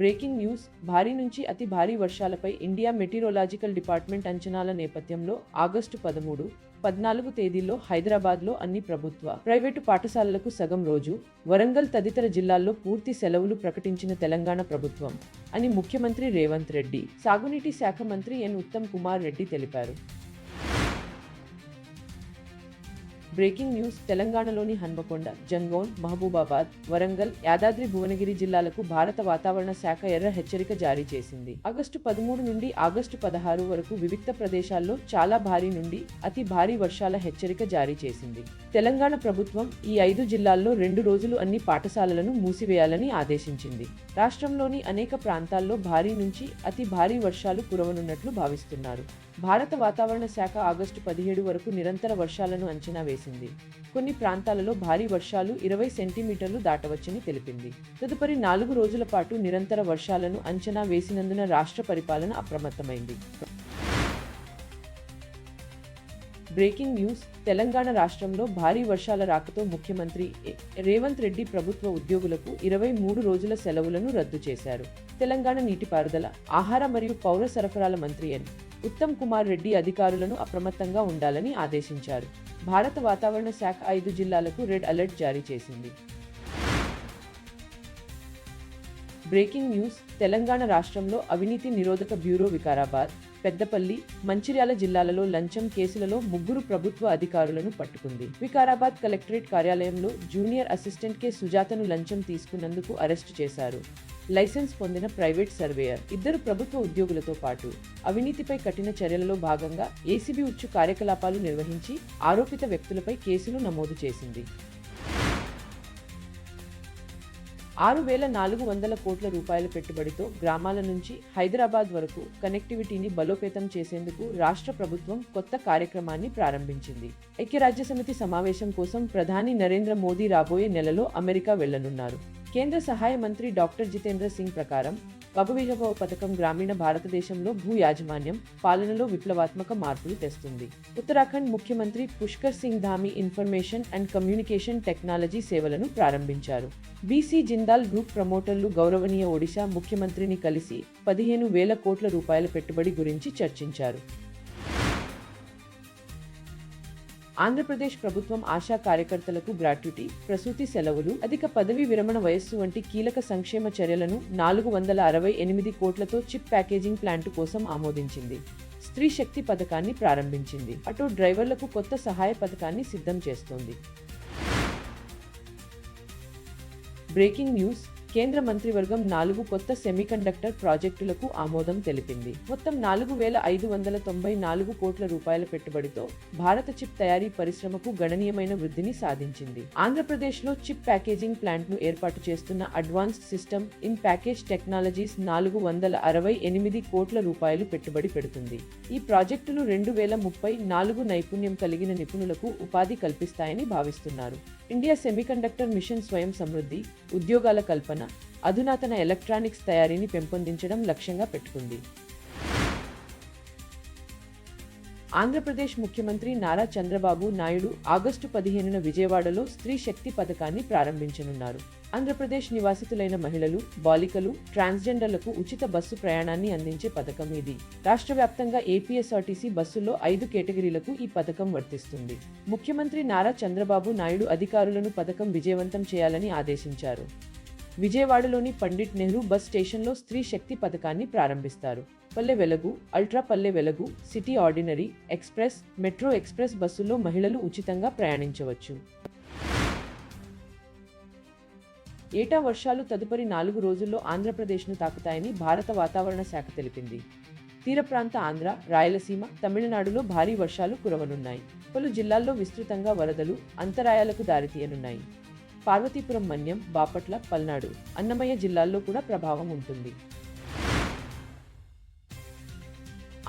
Breaking news. భారీ నుంచి అతి భారీ వర్షాలపై ఇండియా మెటీరోలాజికల్ డిపార్ట్మెంట్ అంచనాల నేపథ్యంలో ఆగస్టు పదమూడు పద్నాలుగు తేదీల్లో హైదరాబాద్లో అన్ని ప్రభుత్వ ప్రైవేటు పాఠశాలలకు సగం రోజు వరంగల్ తదితర జిల్లాల్లో పూర్తి సెలవులు ప్రకటించిన తెలంగాణ ప్రభుత్వం అని ముఖ్యమంత్రి రేవంత్ రెడ్డి సాగునీటి శాఖ మంత్రి ఎన్ ఉత్తమ్ కుమార్ రెడ్డి తెలిపారు. బ్రేకింగ్ న్యూస్ తెలంగాణలోని హన్మకొండ జంగోన్ మహబూబాబాద్ వరంగల్ యాదాద్రి భువనగిరి జిల్లాలకు భారత వాతావరణ శాఖ ఎర్ర హెచ్చరిక జారీ చేసింది. ఆగస్టు పదమూడు నుండి ఆగస్టు పదహారు వరకు వివిక్త ప్రదేశాల్లో చాలా భారీ నుండి అతి భారీ వర్షాల హెచ్చరిక జారీ చేసింది. తెలంగాణ ప్రభుత్వం ఈ ఐదు జిల్లాల్లో రెండు రోజులు అన్ని పాఠశాలలను మూసివేయాలని ఆదేశించింది. రాష్ట్రంలోని అనేక ప్రాంతాల్లో భారీ నుంచి అతి భారీ వర్షాలు కురవనున్నట్లు భావిస్తున్నారు. భారత వాతావరణ శాఖ ఆగస్టు పదిహేడు వరకు నిరంతర వర్షాలను అంచనా వేసింది. కొన్ని ప్రాంతాలలో భారీ వర్షాలు ఇరవై సెంటీమీటర్లు దాటవచ్చని తెలిపింది. తదుపరి నాలుగు రోజుల పాటు నిరంతర వర్షాలను అంచనా వేసినందున రాష్ట్ర పరిపాలన అప్రమత్తమైంది. Breaking news. తెలంగాణ రాష్ట్రంలో భారీ వర్షాల రాకతో ముఖ్యమంత్రి రేవంత్ రెడ్డి ప్రభుత్వ ఉద్యోగులకు ఇరవై మూడు రోజుల సెలవులను రద్దు చేశారు. తెలంగాణ నీటిపారుదల ఆహార మరియు పౌర సరఫరాల మంత్రి ఎన్. ఉత్తమ్ కుమార్ రెడ్డి అధికారులను అప్రమత్తంగా ఉండాలని ఆదేశించారు. భారత వాతావరణ శాఖ ఐదు జిల్లాలకు రెడ్ అలర్ట్ జారీ చేసింది. బ్రేకింగ్ న్యూస్ తెలంగాణ రాష్ట్రంలో అవినీతి నిరోధక బ్యూరో వికారాబాద్ పెద్దపల్లి మంచిర్యాల జిల్లాలలో లంచం కేసులలో ముగ్గురు ప్రభుత్వ అధికారులను పట్టుకుంది. వికారాబాద్ కలెక్టరేట్ కార్యాలయంలో జూనియర్ అసిస్టెంట్ కె. సుజాతను లంచం తీసుకున్నందుకు అరెస్టు చేశారు. లైసెన్స్ పొందిన ప్రైవేట్ సర్వేయర్ ఇద్దరు ప్రభుత్వ ఉద్యోగులతో పాటు అవినీతిపై కఠిన చర్యలలో భాగంగా ఏసీబీ ఉచ్చు కార్యకలాపాలు నిర్వహించి ఆరోపిత వ్యక్తులపై కేసులు నమోదు చేసింది. ఆరు వేల నాలుగు వందల కోట్ల రూపాయల పెట్టుబడితో గ్రామాల నుంచి హైదరాబాద్ వరకు కనెక్టివిటీని బలోపేతం చేసేందుకు రాష్ట్ర ప్రభుత్వం కొత్త కార్యక్రమాన్ని ప్రారంభించింది. ఐక్యరాజ్యసమితి సమావేశం కోసం ప్రధాని నరేంద్ర మోదీ రాబోయే నెలలో అమెరికా వెళ్ళనున్నారు కేంద్ర సహాయ మంత్రి డాక్టర్ జితేంద్ర సింగ్ ప్రకారం పగవిహవ పథకం గ్రామీణ భారతదేశంలో భూ యాజమాన్యం పాలనలో విప్లవాత్మక మార్పులు తెస్తుంది. ఉత్తరాఖండ్ ముఖ్యమంత్రి Pushkar Singh Dhami information and communication technology సేవలను ప్రారంభించారు. బీసీ జిందాల్ గ్రూప్ ప్రమోటర్లు గౌరవనీయ ఒడిశా ముఖ్యమంత్రిని కలిసి పదిహేను వేల కోట్ల రూపాయల పెట్టుబడి గురించి చర్చించారు. ఆంధ్రప్రదేశ్ ప్రభుత్వం ఆశా కార్యకర్తలకు గ్రాట్యుటీ ప్రసూతి సెలవులు అధిక పదవీ విరమణ వయస్సు వంటి కీలక సంక్షేమ చర్యలను నాలుగు వందల అరవై ఎనిమిది కోట్లతో చిప్ ప్యాకేజింగ్ ప్లాంటు కోసం ఆమోదించింది. స్త్రీ శక్తి పథకాన్ని ప్రారంభించింది. అటు డ్రైవర్లకు కొత్త సహాయ పథకాన్ని సిద్ధం చేస్తోంది. బ్రేకింగ్ న్యూస్ కేంద్ర మంత్రివర్గం నాలుగు కొత్త సెమీకండక్టర్ ప్రాజెక్టులకు ఆమోదం తెలిపింది. మొత్తం నాలుగు వేల ఐదు వందల తొంభై నాలుగు కోట్ల రూపాయల పెట్టుబడితో భారత చిప్ తయారీ పరిశ్రమకు గణనీయమైన వృద్ధిని సాధించింది. ఆంధ్రప్రదేశ్లో చిప్ ప్యాకేజింగ్ ప్లాంట్ను ఏర్పాటు చేస్తున్న advanced system in package technologies నాలుగు వందల అరవై ఎనిమిది కోట్ల రూపాయలు పెట్టుబడి పెడుతుంది. ఈ ప్రాజెక్టులు రెండు వేల ముప్పై నాలుగు నైపుణ్యం కలిగిన నిపుణులకు ఉపాధి కల్పిస్తాయని భావిస్తున్నారు. ఇండియా సెమీకండక్టర్ మిషన్ స్వయం సమృద్ధి ఉద్యోగాల కల్పన అధునాతన ఎలక్ట్రానిక్స్ తయారీని పెంపొందించడం లక్ష్యంగా పెట్టుకుంది. ఆంధ్రప్రదేశ్ ముఖ్యమంత్రి నారా చంద్రబాబు నాయుడు ఆగస్టు పదిహేనున విజయవాడలో స్త్రీ శక్తి పథకాన్ని ప్రారంభించనున్నారు. ఆంధ్రప్రదేశ్ నివాసితులైన మహిళలు బాలికలు ట్రాన్స్జెండర్లకు ఉచిత బస్సు ప్రయాణాన్ని అందించే పథకం ఇది. రాష్ట్ర వ్యాప్తంగా ఏపీఎస్ఆర్టీసీ బస్సుల్లో ఐదు కేటగిరీలకు ఈ పథకం వర్తిస్తుంది. ముఖ్యమంత్రి నారా చంద్రబాబు నాయుడు అధికారులను పథకం విజయవంతం చేయాలని ఆదేశించారు. విజయవాడలోని పండిట్ నెహ్రూ బస్ స్టేషన్లో స్త్రీ శక్తి పథకాన్ని ప్రారంభిస్తారు. Palle Velugu ultra Palle Velugu city ordinary express metro express బస్సుల్లో మహిళలు ఉచితంగా ప్రయాణించవచ్చు. ఏటా వర్షాలు తదుపరి నాలుగు రోజుల్లో ఆంధ్రప్రదేశ్ను తాకుతాయని భారత వాతావరణ శాఖ తెలిపింది. తీర ప్రాంత ఆంధ్ర రాయలసీమ తమిళనాడులో భారీ వర్షాలు కురవనున్నాయి. పలు జిల్లాల్లో విస్తృతంగా వరదలు అంతరాయాలకు దారితీయనున్నాయి. పార్వతీపురం మన్యం బాపట్ల పల్నాడు అన్నమయ్య జిల్లాల్లో కూడా ప్రభావం ఉంటుంది.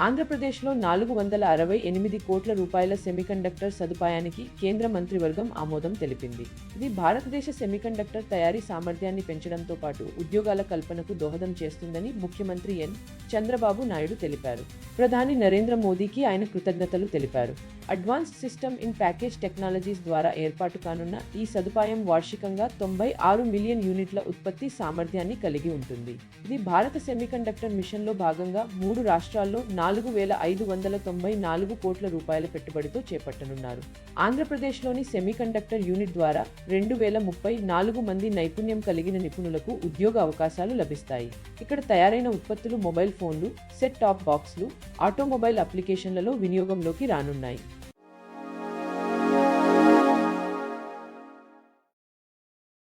ఆంధ్రప్రదేశ్లో నాలుగు వందల అరవై ఎనిమిది కోట్ల రూపాయల సెమీకండక్టర్ సదుపాయానికి కేంద్ర మంత్రివర్గం ఆమోదం తెలిపింది. ఇది భారతదేశ సెమీకండక్టర్ తయారీ సామర్థ్యాన్ని పెంచడంతో పాటు ఉద్యోగాల కల్పనకు దోహదం చేస్తుందని ముఖ్యమంత్రి ఎన్. చంద్రబాబు నాయుడు తెలిపారు. ప్రధాని నరేంద్ర మోదీకి ఆయన కృతజ్ఞతలు తెలిపారు. Advanced system in package technologies ద్వారా ఏర్పాటు కానున్న ఈ సదుపాయం వార్షికంగా తొంభై ఆరు మిలియన్ యూనిట్ల ఉత్పత్తి సామర్థ్యాన్ని కలిగి ఉంటుంది. ఇది భారత సెమీకండక్టర్ మిషన్లో భాగంగా మూడు రాష్ట్రాల్లో నాలుగు వేల ఐదు వందల తొంభై నాలుగు కోట్ల రూపాయల పెట్టుబడితో చేపట్టనున్నారు. ఆంధ్రప్రదేశ్లోని సెమీకండక్టర్ యూనిట్ ద్వారా రెండు వేల ముప్పై నాలుగు మంది నైపుణ్యం కలిగిన నిపుణులకు ఉద్యోగ అవకాశాలు లభిస్తాయి. ఇక్కడ తయారైన ఉత్పత్తులు మొబైల్ ఫోన్లు సెట్ టాప్ బాక్స్లు ఆటోమొబైల్ అప్లికేషన్లలో వినియోగంలోకి రానున్నాయి.